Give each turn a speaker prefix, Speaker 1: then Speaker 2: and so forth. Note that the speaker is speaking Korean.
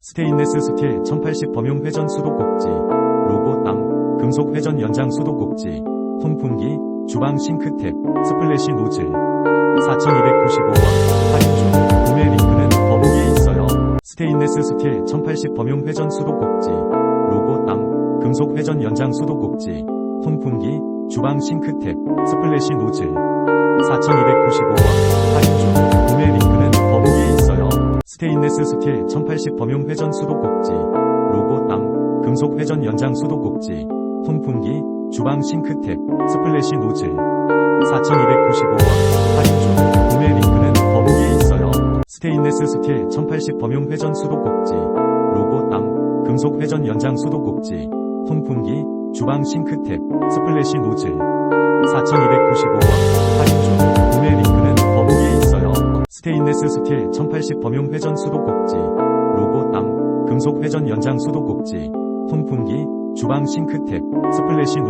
Speaker 1: 스테인레스 스틸 1080 범용 회전 수도꼭지, 로봇 앙, 금속 회전 연장 수도꼭지, 통풍기, 주방 싱크탭, 스플래시 노즐. 4,295원, 할인 중. 구매 링크는 더보기에 있어요. 스테인레스 스틸 1080 범용 회전 수도꼭지, 로봇 앙, 금속 회전 연장 수도꼭지, 통풍기, 주방 싱크탭, 스플래시 노즐. 4,295원, 스틸 1080 범용 회전 수도꼭지, 로봇 앙, 금속 회전 연장 수도꼭지, 통풍기, 주방 싱크탭, 스플래시 노즐. 4,295원, 할인 중. 구매 링크는 더보기에 있어요. 스테인레스 스틸 1080 범용 회전 수도꼭지, 로봇 앙, 금속 회전 연장 수도꼭지, 통풍기, 주방 싱크탭, 스플래시 노즐. 4,295원, 스테인레스 스틸 1080 범용 회전 수도꼭지, 로봇 앙, 금속 회전 연장 수도꼭지, 통풍기, 주방 싱크탭, 스플래시 노즐.